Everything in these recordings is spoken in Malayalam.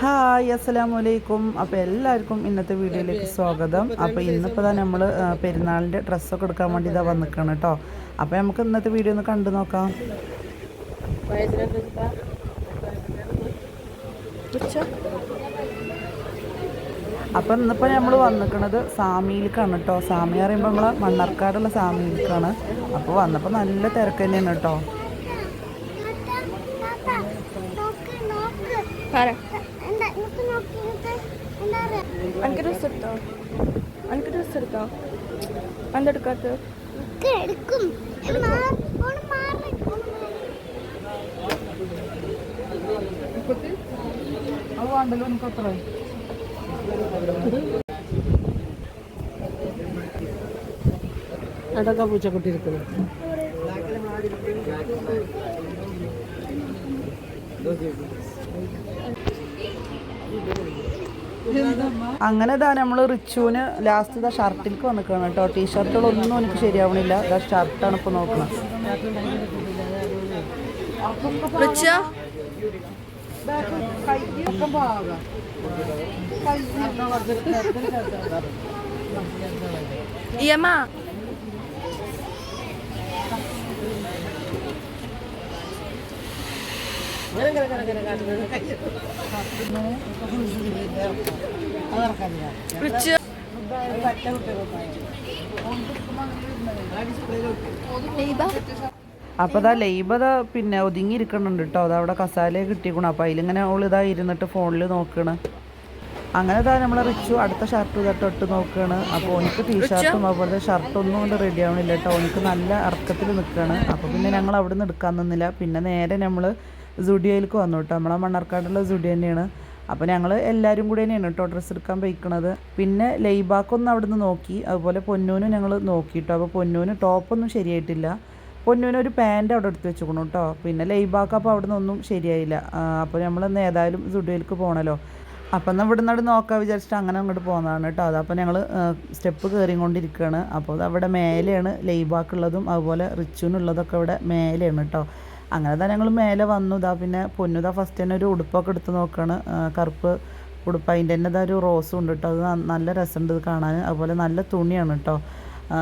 ഹായ് അസ്സലാം വലൈക്കും അപ്പോൾ എല്ലാവർക്കും ഇന്നത്തെ വീഡിയോയിലേക്ക് സ്വാഗതം. അപ്പോൾ ഇന്നിപ്പോൾ തന്നെ നമ്മൾ പെരുന്നാളിന്റെ ഡ്രസ്സൊക്കെ എടുക്കാൻ വേണ്ടി ഇതാ വന്നിക്കണം കേട്ടോ അപ്പോൾ നമുക്ക് ഇന്നത്തെ വീഡിയോ ഒന്ന് കണ്ടു നോക്കാം. അപ്പം ഇന്നിപ്പോൾ നമ്മൾ വന്നിക്കണത് സാമിയിലേക്കാണ് കേട്ടോ സാമി പറയുമ്പോൾ നമ്മൾ മണ്ണാർക്കാടുള്ള സാമിയിലേക്കാണ്. അപ്പോൾ വന്നപ്പോൾ നല്ല തിരക്ക് തന്നെയാണ് കേട്ടോ പറ. എന്താ നോക്ക് നോക്കിയിട്ട് എന്താ പറയാ എനിക്ക് ഡ്രസ് എടുത്തോ അനക്ക് ഡ്രസ് എടുത്തോ എന്തെടുക്കാത്ത എടുക്കും. അത് വേണ്ടല്ലോ എനിക്ക് അടക്ക ഇരിക്കുന്നത് അങ്ങനെ ഇതാ നമ്മൾ റിച്ചുവിന് ലാസ്റ്റ് ഇതാ ഷർട്ടിലേക്ക് വന്നിക്കണം കേട്ടോ. ടീഷർട്ടുകളൊന്നും എനിക്ക് ശരിയാവണില്ല. ഇതാ ഷർട്ടാണ് ഇപ്പോൾ നോക്കുന്നത് റിച്ചോ? ഇതാ ലൈബത പിന്നെ ഒതുങ്ങിയിരിക്കുന്നുണ്ട് കേട്ടോ അത് അവിടെ കസാല കിട്ടിക്കണം അപ്പോൾ അതിലിങ്ങനെ ഓൾ ഇതാ ഇരുന്നിട്ട് ഫോണിൽ നോക്കണ്. അങ്ങനെ ഇതാ നമ്മളെ റിച്ചു അടുത്ത ഷർട്ട് തൊട്ട് നോക്കുകയാണ് അപ്പോൾ ഓനിക്ക് ടീഷർട്ടും അതുപോലെ ഷർട്ടൊന്നും കൊണ്ട് റെഡി ആവണില്ല കേട്ടോ ഓനിക്ക് നല്ല അർത്ഥത്തിൽ നിൽക്കുകയാണ് അപ്പോൾ പിന്നെ ഞങ്ങൾ അവിടെ നിന്ന് എടുക്കാൻ നിന്നില്ല. പിന്നെ നേരെ നമ്മൾ സുഡിയോയിലേക്ക് വന്നു കേട്ടോ നമ്മളെ മണ്ണാർക്കാടുള്ള സുഡിയ തന്നെയാണ്. അപ്പോൾ ഞങ്ങൾ എല്ലാവരും കൂടി തന്നെയാണ് കേട്ടോ ഡ്രസ്സ് എടുക്കാൻ പോയിക്കണത്. പിന്നെ ലൈബാക്കൊന്ന് അവിടെ നിന്ന് നോക്കി. അതുപോലെ പൊന്നൂനും ഞങ്ങൾ നോക്കിയിട്ടോ അപ്പോൾ പൊന്നൂന് ടോപ്പൊന്നും ശരിയായിട്ടില്ല. പൊന്നൂന് ഒരു പാന്റ് അവിടെ എടുത്ത് വെച്ചുക്കണം കേട്ടോ പിന്നെ ലൈബാക്ക് അപ്പോൾ അവിടെ നിന്നൊന്നും ശരിയായില്ല. അപ്പോൾ നമ്മൾ ഏതായാലും സുഡിയോയിലേക്ക് പോകണല്ലോ അപ്പം എന്നാൽ ഇവിടെ നിന്ന് നോക്കാൻ വിചാരിച്ചിട്ട് അങ്ങനെ അങ്ങോട്ട് പോകുന്നതാണ് കേട്ടോ അതപ്പോൾ ഞങ്ങൾ സ്റ്റെപ്പ് കയറിക്കൊണ്ടിരിക്കുകയാണ് അപ്പോൾ അവിടെ മേലെയാണ് ലൈബാക്കുള്ളതും അതുപോലെ റിച്ചുനുള്ളതൊക്കെ ഇവിടെ മേലെയാണ് കേട്ടോ അങ്ങനെ തന്നെ ഞങ്ങൾ മേലെ വന്നു. ഇതാ പിന്നെ പൊന്നുതാ ഫസ്റ്റ് തന്നെ ഒരു ഉടുപ്പൊക്കെ എടുത്ത് നോക്കുകയാണ് കറുപ്പ് ഉടുപ്പ്. അതിന്റെ തന്നെ ഒരു റോസും ഉണ്ട് കേട്ടോ അത് നല്ല രസമുണ്ട് ഇത് കാണാൻ. അതുപോലെ നല്ല തുണിയാണ് കേട്ടോ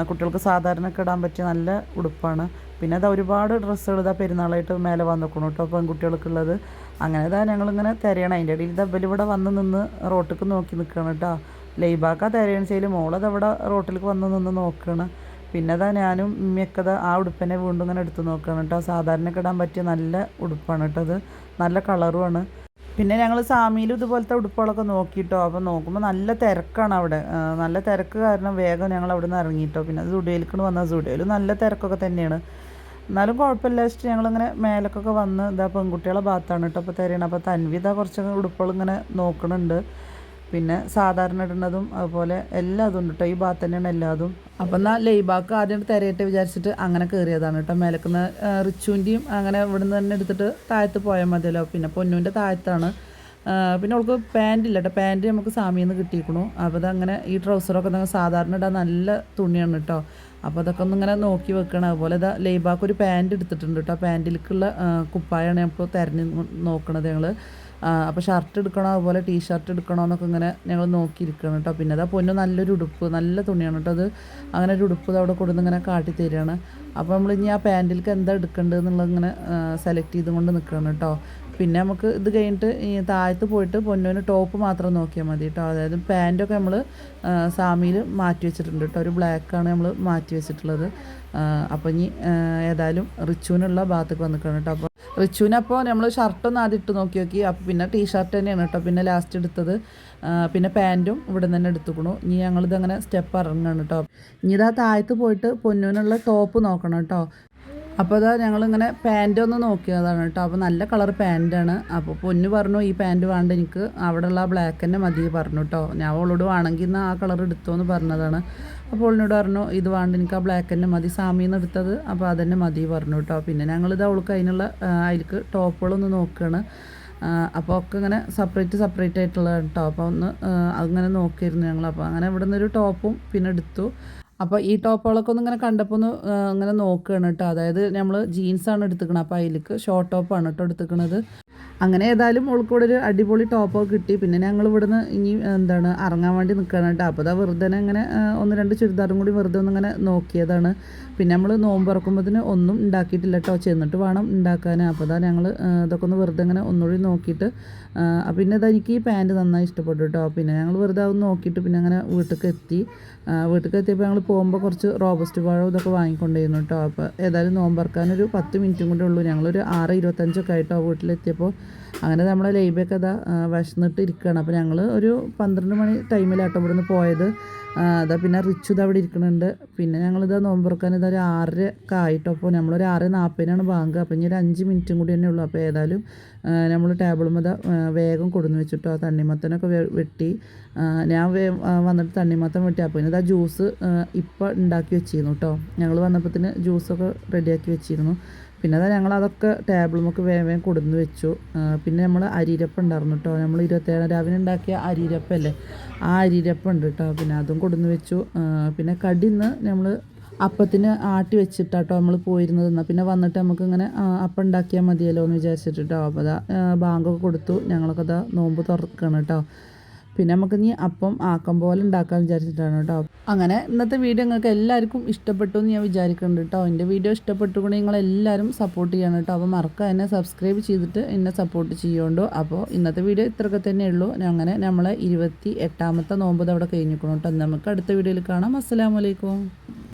കുട്ടികൾക്ക് സാധാരണ ഇടാൻ പറ്റിയ നല്ല ഉടുപ്പാണ്. പിന്നെ അതാ ഒരുപാട് ഡ്രസ്സുകൾ ഇതാ പെരുന്നാളായിട്ട് മേലെ വന്നിക്കണം കേട്ടോ പെൺകുട്ടികൾക്കുള്ളത് അങ്ങനെ ഇതാ ഞങ്ങളിങ്ങനെ തിരയണം. അതിന്റെ ഇടയിൽ ഇതാ ഇവിടെ വന്ന് നിന്ന് റോട്ടിലേക്ക് നോക്കി നിൽക്കണം കേട്ടോ ലൈബാക്ക തിരയണ ശൈലി. മോളത് അവിടെ റോട്ടിലേക്ക് വന്ന് നിന്ന് നോക്കുകയാണ് പിന്നെ അതാ ഞാനും ഉമ്മയൊക്കെ ആ ഉടുപ്പിനെ വീണ്ടും ഇങ്ങനെ എടുത്ത് നോക്കുകയാണ് കേട്ടോ. സാധാരണ ഇടാൻ പറ്റിയ നല്ല ഉടുപ്പാണ് കേട്ടോ അത് നല്ല കളറുമാണ്. പിന്നെ ഞങ്ങൾ സാമിയിലും ഇതുപോലത്തെ ഉടുപ്പുകളൊക്കെ നോക്കിയിട്ടോ അപ്പോൾ നോക്കുമ്പോൾ നല്ല തിരക്കാണ് അവിടെ. നല്ല തിരക്ക് കാരണം വേഗം ഞങ്ങൾ അവിടെ നിന്ന് ഇറങ്ങിയിട്ടോ പിന്നെ സുഡിയോയിലേക്ക് വന്ന സുഡിയോയിൽ നല്ല തിരക്കൊക്കെ തന്നെയാണ്. എന്നാലും കുഴപ്പമില്ല. വെച്ചിട്ട് ഞങ്ങളിങ്ങനെ മേലക്കൊക്കെ വന്ന് ഇതാ പെൺകുട്ടികളെ ഭാഗത്താണ് കേട്ടോ. അപ്പോൾ തരണം അപ്പോൾ തൻവി ഇതാ കുറച്ച് ഉടുപ്പുകൾ ഇങ്ങനെ നോക്കണുണ്ട്. പിന്നെ സാധാരണ ഇടുന്നതും അതുപോലെ എല്ലാം ഉണ്ട് കേട്ടോ ഈ ഭാഗത്ത് തന്നെയാണ് എല്ലാതും. അപ്പം എന്നാൽ ലൈബാക്ക് ആദ്യം തിരയിട്ട് വിചാരിച്ചിട്ട് അങ്ങനെ കയറിയതാണ് കേട്ടോ മേലക്കുന്ന റിച്ചുവിന്റെയും അങ്ങനെ ഇവിടുന്ന് തന്നെ എടുത്തിട്ട് താഴത്ത് പോയാൽ മതിയല്ലോ. പിന്നെ പൊന്നുവിന്റെ താഴത്താണ് പിന്നെ അവൾക്ക് പാന്റ് ഇല്ല കേട്ടോ പാന്റ് നമുക്ക് സാമിയിൽ നിന്ന് കിട്ടിയിരിക്കണു അപ്പോൾ അതങ്ങനെ ഈ ട്രൗസറൊക്കെ നിങ്ങൾ സാധാരണ ഇടാൻ നല്ല തുണിയാണ് കേട്ടോ അപ്പോൾ അതൊക്കെ ഒന്ന് ഇങ്ങനെ നോക്കി വെക്കണം. അതുപോലെ ഇതാ ലേബാക്ക് ഒരു പാന്റ് എടുത്തിട്ടുണ്ട് കേട്ടോ പാന്റിലേക്കുള്ള കുപ്പായാണ് ഞങ്ങൾ തിരഞ്ഞ് നോക്കണത് ഞങ്ങൾ അപ്പോൾ ഷർട്ട് എടുക്കണോ? അതുപോലെ ടീ ഷർട്ട് എടുക്കണോ എന്നൊക്കെ ഇങ്ങനെ ഞങ്ങൾ നോക്കിയിരിക്കണം കേട്ടോ പിന്നെ അതാ പൊന്നു നല്ലൊരു ഉടുപ്പ് നല്ല തുണിയാണ് കേട്ടോ അത് അങ്ങനെ ഒരു ഉടുപ്പ് അവിടെ കൊടുന്ന് ഇങ്ങനെ കാട്ടി തരികയാണ് അപ്പോൾ നമ്മൾ ഇനി ആ പാന്റിലേക്ക് എന്താ എടുക്കേണ്ടത് എന്നുള്ളത് ഇങ്ങനെ സെലക്ട് ചെയ്തുകൊണ്ട് നിൽക്കണം കേട്ടോ പിന്നെ നമുക്ക് ഇത് കഴിഞ്ഞിട്ട് ഈ താഴത്ത് പോയിട്ട് പൊന്നോന് ടോപ്പ് മാത്രം നോക്കിയാൽ മതി കേട്ടോ അതായത് പാന്റൊക്കെ നമ്മൾ സാമിയിൽ മാറ്റി വെച്ചിട്ടുണ്ട് കേട്ടോ ഒരു ബ്ലാക്കാണ് നമ്മൾ മാറ്റി വെച്ചിട്ടുള്ളത്. അപ്പോൾ ഇനി ഏതായാലും റിച്ചുവിനുള്ള ഭാഗത്തേക്ക് വന്നിക്കണം കേട്ടോ അപ്പോൾ റിച്ചുവിനപ്പോൾ നമ്മൾ ഷർട്ടൊന്ന് ആദ്യം ഇട്ട് നോക്കി നോക്കി. അപ്പോൾ പിന്നെ ടീ ഷർട്ട് തന്നെയാണ് കേട്ടോ. പിന്നെ ലാസ്റ്റ് എടുത്തത്. പിന്നെ പാന്റും ഇവിടെ തന്നെ എടുത്തുക്കണു. ഇനി ഞങ്ങളിതങ്ങനെ സ്റ്റെപ്പ് ഇറങ്ങുകയാണ് കേട്ടോ. ഇനി ഇതാ താഴത്ത് പോയിട്ട് പൊന്നൂനുള്ള ടോപ്പ് നോക്കണം കേട്ടോ. അപ്പോൾ അതാ ഞങ്ങളിങ്ങനെ പാന്റ് ഒന്ന് നോക്കിയതാണ് കേട്ടോ. അപ്പോൾ നല്ല കളർ പാന്റാണ് അപ്പോൾ പൊന്നു പറഞ്ഞു ഈ പാന്റ് വേണ്ട എനിക്ക് അവിടെയുള്ള ആ ബ്ലാക്ക് തന്നെ മതി പറഞ്ഞു കേട്ടോ ഞാൻ അവളോട് വേണമെങ്കിൽ ഇന്ന് ആ കളർ എടുത്തോ എന്ന് പറഞ്ഞതാണ്. അപ്പോൾ എന്നോട് പറഞ്ഞു ഇത് വേണ്ട എനിക്ക് ആ ബ്ലാക്ക് തന്നെ മതി സാമിയിൽ നിന്ന് എടുത്തത് അപ്പോൾ അതന്നെ മതി പറഞ്ഞു കേട്ടോ പിന്നെ ഞങ്ങളിത് അവൾക്ക് അതിനുള്ള അതിലേക്ക് ടോപ്പുകളൊന്ന് നോക്കുകയാണ് അപ്പോൾ ഒക്കെ ഇങ്ങനെ സെപ്പറേറ്റ് സെപ്പറേറ്റ് ആയിട്ടുള്ള കേട്ടോ അപ്പോൾ ഒന്ന് അങ്ങനെ നോക്കിയിരുന്നു ഞങ്ങൾ അപ്പോൾ അങ്ങനെ ഇവിടെ നിന്നൊരു ടോപ്പും പിന്നെ എടുത്തു. അപ്പോൾ ഈ ടോപ്പുകളൊക്കെ ഒന്ന് ഇങ്ങനെ കണ്ടപ്പോൾ ഒന്ന് ഇങ്ങനെ നോക്കുകയാണ് കേട്ടോ. അതായത് നമ്മൾ ജീൻസാണ് എടുത്തിരിക്കുന്നത് അപ്പോൾ അതിലേക്ക് ഷോർട്ട് ടോപ്പാണ് കേട്ടോ എടുത്തുക്കണത്. അങ്ങനെ ഏതായാലും മോൾക്ക് ഇവിടെ ഒരു അടിപൊളി ടോപ്പൊക്കെ കിട്ടി. പിന്നെ ഞങ്ങൾ ഇവിടുന്ന് ഇനി എന്താണ് ഇറങ്ങാൻ വേണ്ടി നിൽക്കണം കേട്ടോ. അപ്പോൾ അതാ വെറുതെ അങ്ങനെ ഒന്ന് രണ്ട് ചുരിദാറും കൂടി വെറുതെ ഒന്ന് ഇങ്ങനെ നോക്കിയതാണ്. പിന്നെ നമ്മൾ നോമ്പ് ഇറക്കുമ്പോഴത്തിന് ഒന്നും ഉണ്ടാക്കിയിട്ടില്ല കേട്ടോ. ചെന്നിട്ട് വേണം ഉണ്ടാക്കാൻ. അപ്പോൾ അതാ ഞങ്ങൾ ഇതൊക്കെ ഒന്ന് വെറുതെ ഇങ്ങനെ ഒന്നുകൂടി നോക്കിയിട്ട് പിന്നെ ഇതാ എനിക്ക് ഈ പാന്റ് നന്നായി ഇഷ്ടപ്പെട്ടു കേട്ടോ. പിന്നെ ഞങ്ങൾ വെറുതെ അത് നോക്കിയിട്ട് പിന്നെ അങ്ങനെ വീട്ടിലേക്ക് എത്തി. വീട്ടിലേക്ക് എത്തിയപ്പോൾ ഞങ്ങൾ പോകുമ്പോൾ കുറച്ച് റോബസ്റ്റ് പഴം ഇതൊക്കെ വാങ്ങിക്കൊണ്ടിരുന്നു കേട്ടോ. അപ്പോൾ ഏതായാലും നോമ്പ് ഒരു പത്ത് മിനിറ്റും കൂടെ ഉള്ളൂ. ഞങ്ങളൊരു ആറ് ഇരുപത്തഞ്ചൊക്കെ ആയിട്ടോ വീട്ടിലെത്തിയപ്പോൾ അങ്ങനെ നമ്മളെ ലൈബൊക്കെ അതാ വിശന്നിട്ട് ഇരിക്കുകയാണ് അപ്പോൾ ഞങ്ങൾ ഒരു പന്ത്രണ്ട് മണി ടൈമിലാട്ടോ ഇവിടുന്ന് പോയത്. അതാ പിന്നെ റിച്ചു ഇത് അവിടെ ഇരിക്കുന്നുണ്ട് പിന്നെ ഞങ്ങളിതാ നോമ്പറക്കാൻ ഇതാ ഒരു ആറര ഒക്കെ ആയിട്ടോ. അപ്പോൾ നമ്മളൊരു ആറ് നാൽപ്പതിനാണ് ബാങ്ക്. അപ്പോൾ ഇനി ഒരു അഞ്ച് മിനിറ്റും കൂടി തന്നെ ഉള്ളൂ അപ്പോൾ ഏതായാലും നമ്മൾ ടേബിളും അതാ വേഗം കൊടുന്ന് വെച്ചിട്ടോ. തണ്ണിമത്തനൊക്കെ വെട്ടി. ഞാൻ വേ വന്നിട്ട് തണ്ണിമത്തം വെട്ടി. അപ്പോൾ ഇനി ഇതാ ജ്യൂസ് ഇപ്പം ഉണ്ടാക്കി വെച്ചിരുന്നു കേട്ടോ ഞങ്ങൾ വന്നപ്പോഴത്തേന് ജ്യൂസൊക്കെ റെഡിയാക്കി വെച്ചിരുന്നു. പിന്നെ അതാ ഞങ്ങൾ അതൊക്കെ ടേബിളുമൊക്കെ വേഗം വേഗം കൊടുന്ന് വെച്ചു. പിന്നെ നമ്മൾ അരിരപ്പം ഉണ്ടായിരുന്നു കേട്ടോ നമ്മൾ ഇരുപത്തേഴാം രാവിലെ ഉണ്ടാക്കിയ അരിരപ്പല്ലേ? ആ അരിരപ്പം ഉണ്ട് കേട്ടോ പിന്നെ അതും കൊടുന്ന് വെച്ചു. പിന്നെ കടിന്ന് നമ്മൾ അപ്പത്തിന് ആട്ടി വെച്ചിട്ടാട്ടോ നമ്മൾ പോയിരുന്നത്. എന്നാൽ പിന്നെ വന്നിട്ട് നമുക്ക് ഇങ്ങനെ ആ, അപ്പം ഉണ്ടാക്കിയാൽ മതിയല്ലോ എന്ന് വിചാരിച്ചിട്ട് കേട്ടോ അപ്പോൾ അതാ ബാങ്കൊക്കെ കൊടുത്തു. ഞങ്ങളൊക്കെ അതാ നോമ്പ് തുറക്കണം കേട്ടോ പിന്നെ നമുക്ക് ഇനി അപ്പം ആക്കം പോലെ ഉണ്ടാക്കാൻ വിചാരിച്ചിട്ടാണ് കേട്ടോ. അങ്ങനെ ഇന്നത്തെ വീഡിയോ നിങ്ങൾക്ക് എല്ലാവർക്കും ഇഷ്ടപ്പെട്ടു എന്ന് ഞാൻ വിചാരിക്കുന്നുണ്ട് കേട്ടോ. എന്റെ വീഡിയോ ഇഷ്ടപ്പെട്ടുകൊണ്ട് നിങ്ങൾ എല്ലാവരും സപ്പോർട്ട് ചെയ്യണം കേട്ടോ. അപ്പോൾ മറക്കുക എന്നെ സബ്സ്ക്രൈബ് ചെയ്തിട്ട് എന്നെ സപ്പോർട്ട് ചെയ്യുകൊണ്ടു അപ്പോൾ ഇന്നത്തെ വീഡിയോ ഇത്രയൊക്കെ തന്നെ ഉള്ളൂ. അങ്ങനെ നമ്മളെ ഇരുപത്തി എട്ടാമത്തെ നോമ്പ് ഇത് അവിടെ കഴിഞ്ഞിരിക്കണം കേട്ടോ. നമുക്ക് അടുത്ത വീഡിയോയിൽ കാണാം. അസ്സലാമലൈക്കും